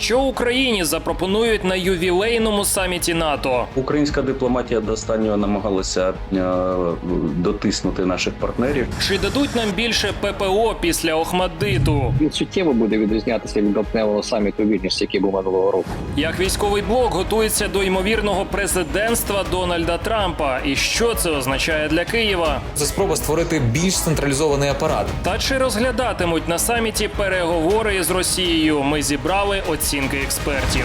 Що Україні запропонують на ювілейному саміті НАТО? Українська дипломатія до останнього намагалася е, дотиснути наших партнерів. Чи дадуть нам більше ППО після Охмаддиту? Він суттєво буде відрізнятися від жовтневого саміту Вільнюс, який був минулого року. Як військовий блок готується до ймовірного президентства Дональда Трампа, і що це означає для Києва? Це спроба створити більш централізований апарат. Та чи розглядатимуть на саміті переговори з Росією? Ми зібрали оцінки експертів.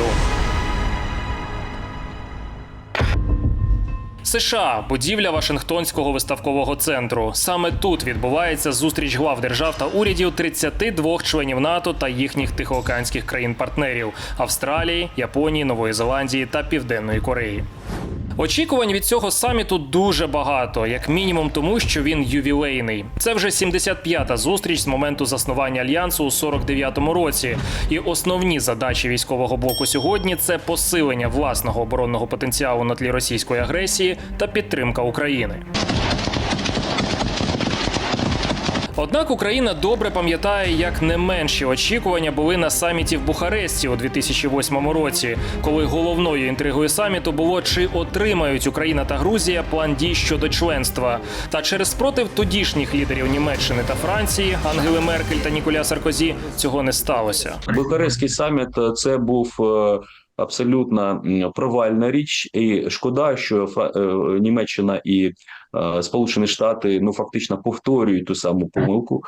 США будівля Вашингтонського виставкового центру. Саме тут відбувається зустріч глав держав та урядів 32 членів НАТО та їхніх тихоокеанських країн-партнерів Австралії, Японії, Нової Зеландії та Південної Кореї. Очікувань від цього саміту дуже багато, як мінімум, тому що він ювілейний. Це вже 75-та зустріч з моменту заснування альянсу у 49-му році. І основні задачі військового блоку сьогодні це посилення власного оборонного потенціалу на тлі російської агресії та підтримка України. Однак Україна добре пам'ятає, як не менші очікування були на саміті в Бухаресті у 2008 році, коли головною інтригою саміту було чи отримають Україна та Грузія план дій щодо членства. Та через спротив тодішніх лідерів Німеччини та Франції Ангели Меркель та Ніколя Саркозі цього не сталося. Бухарестський саміт е, це був е, абсолютно провальна річ, і шкода, що е, Німеччина і е, Сполучені Штати ну фактично повторюють ту саму помилку.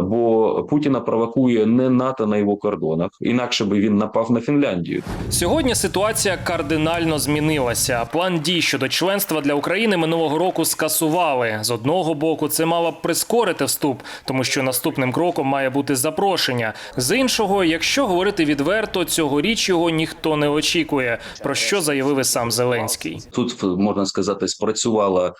Бо Путіна провокує не НАТО на його кордонах, інакше би він напав на Фінляндію. Сьогодні ситуація кардинально змінилася. План дій щодо членства для України минулого року скасували. З одного боку, це мало б прискорити вступ, тому що наступним кроком має бути запрошення. З іншого, якщо говорити відверто, цьогоріч його ніхто не очікує. Про що заявив і сам Зеленський. Тут можна сказати, спрацювало е,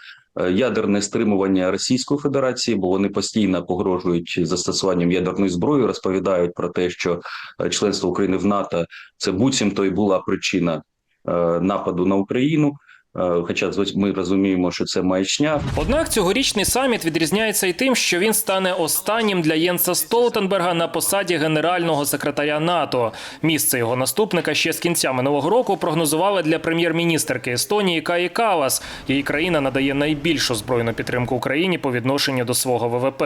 ядерне стримування Російської Федерації, бо вони постійно погрожують застосуванням ядерної зброї, розповідають про те, що е, членство України в НАТО це буцімто і була причина е, нападу на Україну. Е, Хоча ми розуміємо, що це маячня. Однак цьогорічний саміт відрізняється і тим, що він стане останнім для Єнса Столтенберга на посаді генерального секретаря НАТО. Місце його наступника ще з кінця минулого року прогнозували для прем'єр-міністерки Естонії Каї Калас. Її країна надає найбільшу збройну підтримку Україні по відношенню до свого ВВП.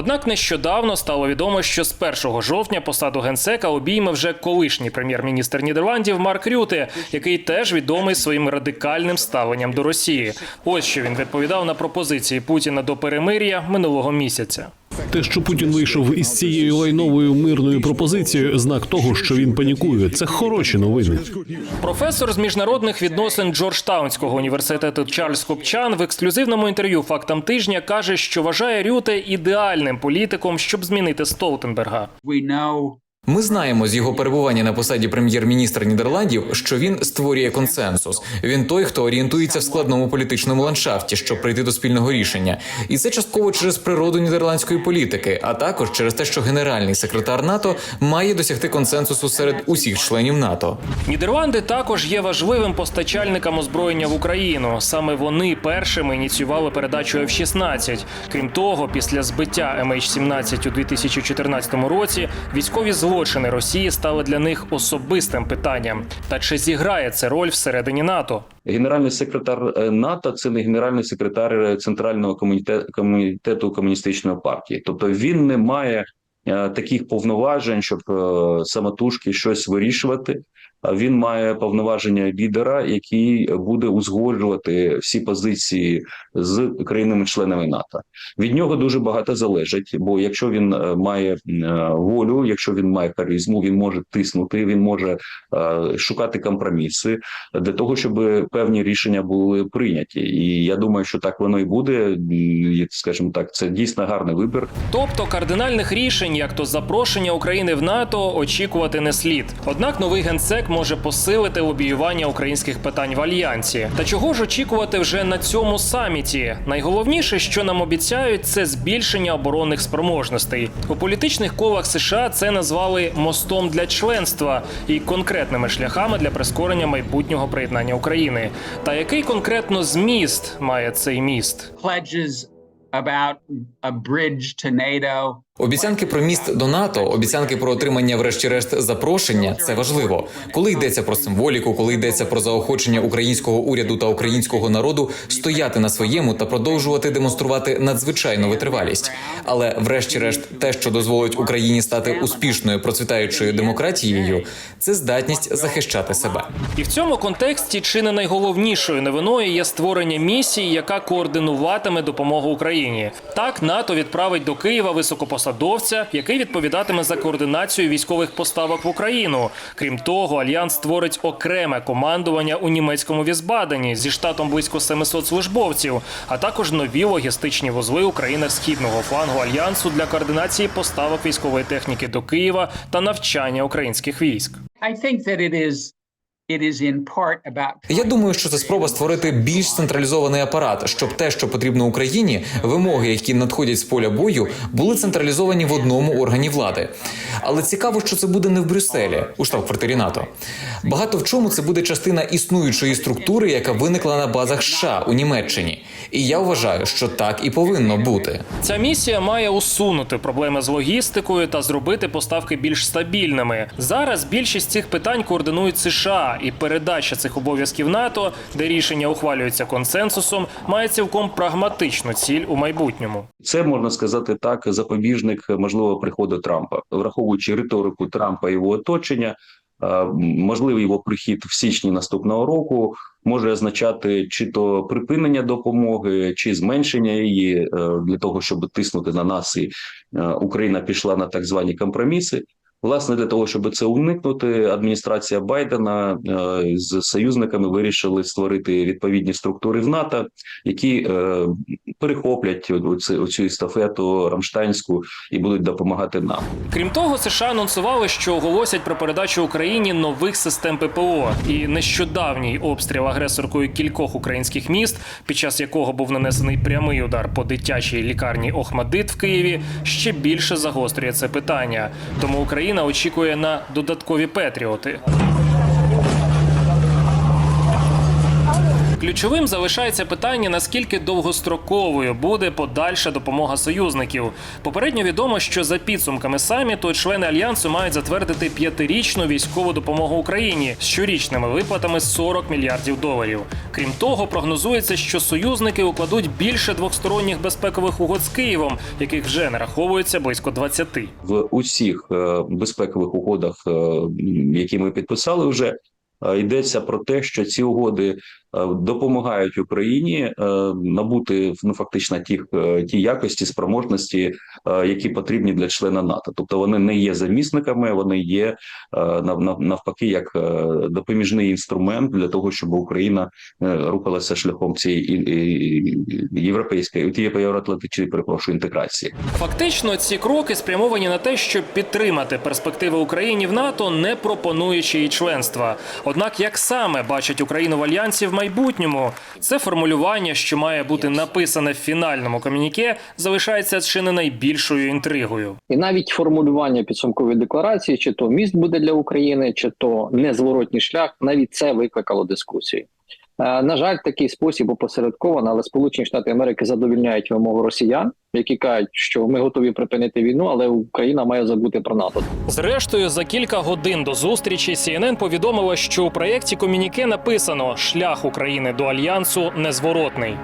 Однак нещодавно стало відомо, що з 1 жовтня посаду генсека обійме вже колишній прем'єр-міністр Нідерландів Марк Рюте, який теж відомий своїм радикальним ставленням до Росії. Ось що він відповідав на пропозиції Путіна до перемир'я минулого місяця. Те, що Путін вийшов із цією лайновою мирною пропозицією, знак того, що він панікує. Це хороші новини. Професор з міжнародних відносин Джорджтаунського університету Чарльз Копчан в ексклюзивному інтерв'ю фактам тижня каже, що вважає Рюте ідеальним політиком, щоб змінити Столтенберга. Ми знаємо з його перебування на посаді прем'єр-міністра Нідерландів, що він створює консенсус. Він той, хто орієнтується в складному політичному ландшафті, щоб прийти до спільного рішення, і це частково через природу нідерландської політики, а також через те, що генеральний секретар НАТО має досягти консенсусу серед усіх членів НАТО. Нідерланди також є важливим постачальником озброєння в Україну. Саме вони першими ініціювали передачу F-16. Крім того, після збиття MH17 у 2014 році військові злочини Росії стали для них особистим питанням. Та чи зіграє це роль всередині НАТО? Генеральний секретар е, НАТО це не генеральний секретар е, Центрального комітету, комуністичної партії, тобто він не має е, таких повноважень, щоб самотужки щось вирішувати. Він має повноваження лідера, який буде узгоджувати всі позиції з країнами-членами НАТО. Від нього дуже багато залежить, бо якщо він е, має е, волю, якщо він має харизму, він може тиснути, він може е, шукати компроміси для того, щоб певні рішення були прийняті. І я думаю, що так воно і буде. І, Скажімо так, це дійсно гарний вибір. Тобто кардинальних рішень, як то запрошення України в НАТО, очікувати не слід. Однак новий генсек може посилити лобіювання українських питань в альянсі. Та чого ж очікувати вже на цьому саміті? Найголовніше, що нам обіцяють, це збільшення оборонних спроможностей. У політичних колах США це назвали мостом для членства і конкретними шляхами для прискорення майбутнього приєднання України. Та який конкретно зміст має цей міст? pledges about a bridge to NATO. Обіцянки про міст до НАТО, обіцянки про отримання, врешті-решт, запрошення це важливо. Коли йдеться про символіку, коли йдеться про заохочення українського уряду та українського народу стояти на своєму та продовжувати демонструвати надзвичайну витривалість. Але, врешті-решт, те, що дозволить Україні стати успішною процвітаючою демократією, це здатність захищати себе. І в цьому контексті чи не найголовнішою новиною є створення місії, яка координуватиме допомогу Україні. Так, НАТО відправить до Києва високопосадовця, який відповідатиме за координацію військових поставок в Україну. Крім того, альянс створить окреме командування у німецькому Візбадені зі штатом близько 700 службовців, а також нові логістичні вузли у країнах східного флангу альянсу для координації поставок військової техніки до Києва та навчання українських військ. I think that it is Я думаю, що це спроба створити більш централізований апарат, щоб те, що потрібно Україні, вимоги, які надходять з поля бою, були централізовані в одному органі влади. Але цікаво, що це буде не в Брюсселі, у штаб-квартирі НАТО. Багато в чому це буде частина існуючої структури, яка виникла на базах США у Німеччині. І я вважаю, що так і повинно бути. Ця місія має усунути проблеми з логістикою та зробити поставки більш стабільними. Зараз більшість цих питань координують США, і передача цих обов'язків НАТО, де рішення ухвалюються консенсусом, має цілком прагматичну ціль у майбутньому. Це можна сказати так, запобіжник можливо приходу Трампа, враховуючи риторику Трампа і його оточення. е, Можливий його прихід в січні наступного року може означати чи то припинення допомоги, чи зменшення її е, для того, щоб тиснути на нас, і е, Україна пішла на так звані компроміси. Власне, для того, щоб це уникнути, адміністрація Байдена е, з союзниками вирішили створити відповідні структури в НАТО, які е, перехоплять оцю естафету рамштайнську і будуть допомагати нам. Крім того, США анонсували, що оголосять про передачу Україні нових систем ППО. І нещодавній обстріл агресоркою кількох українських міст, під час якого був нанесений прямий удар по дитячій лікарні Охмадит в Києві, ще більше загострює це питання. Тому Україна очікує на додаткові петріоти. Ключовим залишається питання, наскільки довгостроковою буде подальша допомога союзників. Попередньо відомо, що за підсумками саміту члени альянсу мають затвердити п'ятирічну військову допомогу Україні з щорічними виплатами 40 мільярдів доларів. Крім того, прогнозується, що союзники укладуть більше двосторонніх безпекових угод з Києвом, яких вже нараховується близько 20. в усіх е, безпекових угодах, е, які ми підписали, вже е, йдеться про те, що ці угоди допомагають Україні е, набути ну фактично ті, ті якості, спроможності, е, які потрібні для члена НАТО. Тобто вони не є замісниками, вони є е, нав- нав- навпаки як е, допоміжний інструмент для того, щоб Україна е, рухалася шляхом цієї європейської євроатлантичної перепрошую інтеграції. Фактично, ці кроки спрямовані на те, щоб підтримати перспективи Україні в НАТО, не пропонуючи їй членства. Однак, як саме бачить Україну в альянсі в майбутньому, це формулювання, що має бути написане в фінальному комюніке, залишається чи не найбільшою інтригою. І навіть формулювання підсумкової декларації, чи то міст буде для України, чи то незворотній шлях, навіть це викликало дискусії. Е, На жаль, такий спосіб опосередковано, але Сполучені Штати Америки задовільняють вимогу росіян, які кажуть, що ми готові припинити війну, але Україна має забути про НАТО. Зрештою, за кілька годин до зустрічі CNN повідомила, що у проєкті комюніке написано Шлях України до альянсу незворотний.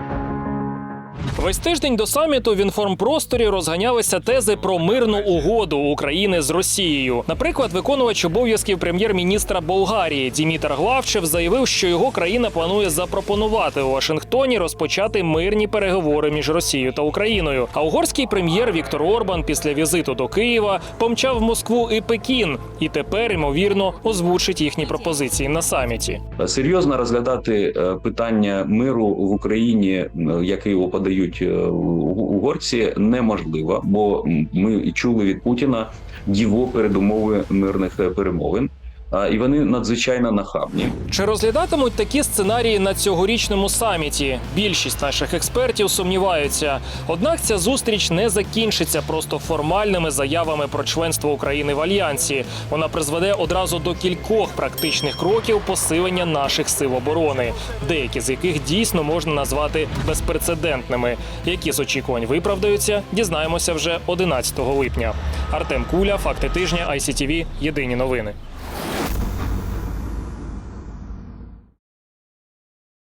Весь тиждень до саміту в інформпросторі розганялися тези про мирну угоду України з Росією. Наприклад, виконувач обов'язків прем'єр-міністра Болгарії Дімітр Главчев заявив, що його країна планує запропонувати у Вашингтоні розпочати мирні переговори між Росією та Україною. А угорський прем'єр Віктор Орбан після візиту до Києва помчав в Москву і Пекін, і тепер ймовірно озвучить їхні пропозиції на саміті. серйозно розглядати е, питання миру в Україні, е, як подають е, угорці, неможливо, бо ми чули від Путіна його передумови мирних е, перемовин. І вони надзвичайно нахабні. Чи розглядатимуть такі сценарії на цьогорічному саміті? Більшість наших експертів сумніваються. Однак ця зустріч не закінчиться просто формальними заявами про членство України в альянсі. Вона призведе одразу до кількох практичних кроків посилення наших сил оборони, деякі з яких дійсно можна назвати безпрецедентними. Які з очікувань виправдаються, дізнаємося вже 11 липня. Артем Куля, факти тижня, ICTV, Єдині новини.